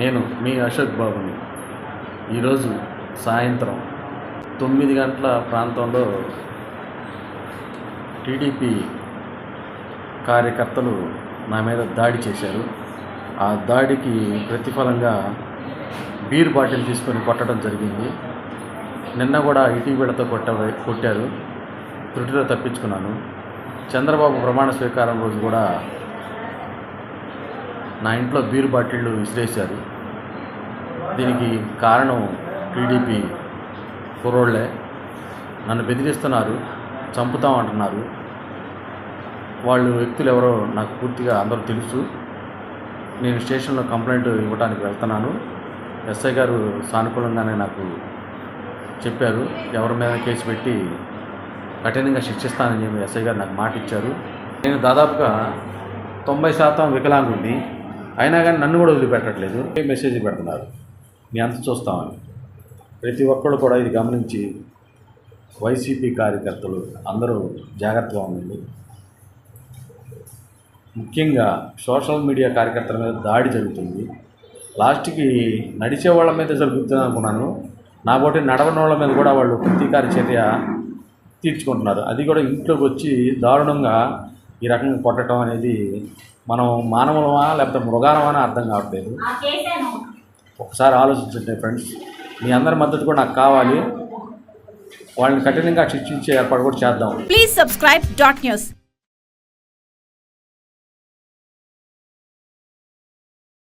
నేను మీ అశోక్ బాబుని. ఈరోజు సాయంత్రం తొమ్మిది గంటల ప్రాంతంలో టీడీపీ కార్యకర్తలు నా మీద దాడి చేశారు. ఆ దాడికి ప్రతిఫలంగా బీర్ బాటిల్ తీసుకొని కొట్టడం జరిగింది. నిన్న కూడా ఇటీవలతో కొట్ట కొట్టారు. త్రుటిలో తప్పించుకున్నాను. చంద్రబాబు ప్రమాణ స్వీకారం రోజు కూడా నా ఇంట్లో బీర్ బాటిళ్ళు విసిరేశారు. దీనికి కారణం టీడీపీ కుర్రోళ్ళే నన్ను బెదిరిస్తున్నారు చంపుతామంటున్నారు వాళ్ళు వ్యక్తులు ఎవరో నాకు పూర్తిగా అందరూ తెలుసు. నేను స్టేషన్లో కంప్లైంట్ ఇవ్వడానికి వెళ్తున్నాను. ఎస్ఐ గారు సానుకూలంగానే నాకు చెప్పారు. ఎవరి మీద కేసు పెట్టి కఠినంగా శిక్షిస్తానని చెప్పి ఎస్ఐ గారు నాకు మాట ఇచ్చారు. నేను దాదాపుగా తొంభై శాతం వికలాంగుడిని. అయినా కానీ నన్ను కూడా వదిలిపెట్టట్లేదు. మెసేజ్ పెడుతున్నారు. మీ అంత చూస్తామని. ప్రతి ఒక్కరు కూడా ఇది గమనించి వైసీపీ కార్యకర్తలు అందరూ జాగ్రత్తగా ఉండండి. ముఖ్యంగా సోషల్ మీడియా కార్యకర్తల మీద దాడి జరుగుతుంది. లాస్ట్కి నడిచే వాళ్ళ మీద జరుగుతుంది అనుకున్నాను. నా బోటి నడవని వాళ్ళ మీద కూడా వాళ్ళు ప్రతీకార చర్య తీర్చుకుంటున్నారు. అది కూడా ఇంట్లోకి వచ్చి దారుణంగా ఈ రకంగా కొట్టడం అనేది మనం మానవులమా లేకపోతే మృగాలమా అని అర్థం కావట్లేదు. ఒకసారి ఆలోచించండి ఫ్రెండ్స్ మీ అందరి మద్దతు కూడా నాకు కావాలి. వాళ్ళని కఠినంగా శిక్షించే ఏర్పాటు కూడా చేద్దాం. Please subscribe dot news